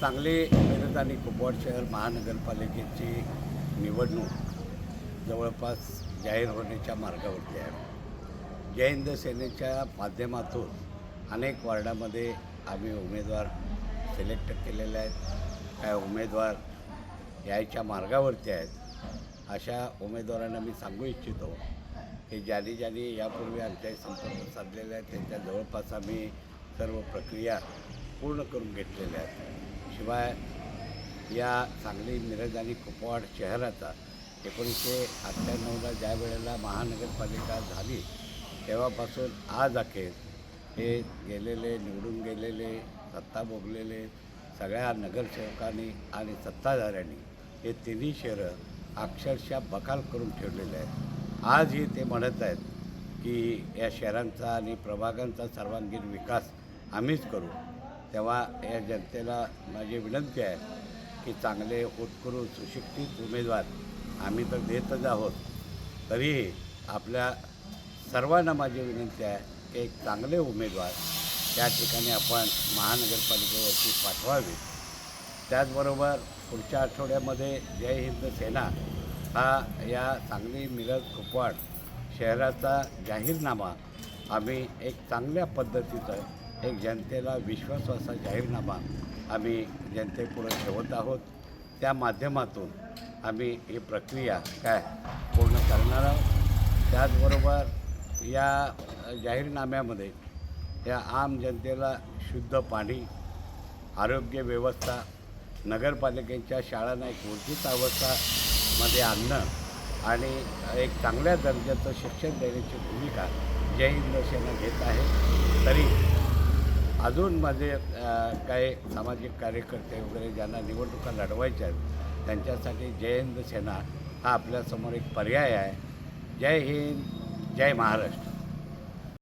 सांगली मिरज आणि कुपवाड शहर महानगरपालिकेची निवडणूक जवळपास जाहीर होण्याच्या मार्गावरती आहे. जय हिंद सेनेच्या माध्यमातून अनेक वार्डामध्ये आम्ही उमेदवार सिलेक्ट केलेले आहेत. काय उमेदवार यायच्या मार्गावरती आहेत. अशा उमेदवारांना मी सांगू इच्छितो की ज्यांनी ज्यांनी यापूर्वी आमच्याही संपर्क साधलेले आहेत. त्यांच्या जवळपास आम्ही सर्व प्रक्रिया पूर्ण करून घेतलेल्या आहेत. शिवाय या सांगली मिरज आणि कुपवाड शहराचा एकोणीसशे अठ्ठ्याण्णवला ज्या वेळेला महानगरपालिका झाली तेव्हापासून आज अखेर हे गेलेले निवडून गेलेले सत्ता भोगलेले सगळ्या नगरसेवकांनी आणि सत्ताधाऱ्यांनी हे तिन्ही शहरं अक्षरशः बकाल करून ठेवलेले आहेत. आजही ते म्हणत आहेत की या शहरांचा आणि प्रभागांचा सर्वांगीण विकास आम्हीच करू. तेव्हा या जनतेला माझी विनंती आहे की चांगले होतकरू सुशिक्षित उमेदवार आम्ही तर देतच आहोत. तरीही आपल्या सर्वांना माझी विनंती आहे की एक चांगले उमेदवार त्या ठिकाणी आपण महानगरपालिकेवरती पाठवावी. त्याचबरोबर पुढच्या आठवड्यामध्ये जय हिंद सेना हा या सांगली मिरज कुपवाड शहराचा जाहीरनामा आम्ही एक चांगल्या पद्धतीचं एक जनतेला विश्वासाचा जाहीरनामा आम्ही जनतेपुढे ठेवत आहोत. त्या माध्यमातून आम्ही ही प्रक्रिया काय पूर्ण करणार आहोत. त्याचबरोबर या जाहीरनाम्यामध्ये या आम जनतेला शुद्ध पाणी आरोग्य व्यवस्था नगरपालिकेच्या शाळांना एक ऊर्जित अवस्थामध्ये आणणं आणि एक चांगल्या दर्जाचं शिक्षण देण्याची भूमिका जय हिंद सेना घेत आहे. तरी अजून माझे काही सामाजिक कार्यकर्ते वगैरे ज्यांना निवडणुका लढवायच्या आहेत त्यांच्यासाठी जय हिंद सेना हा आपल्यासमोर एक पर्याय आहे. जय हिंद जय महाराष्ट्र.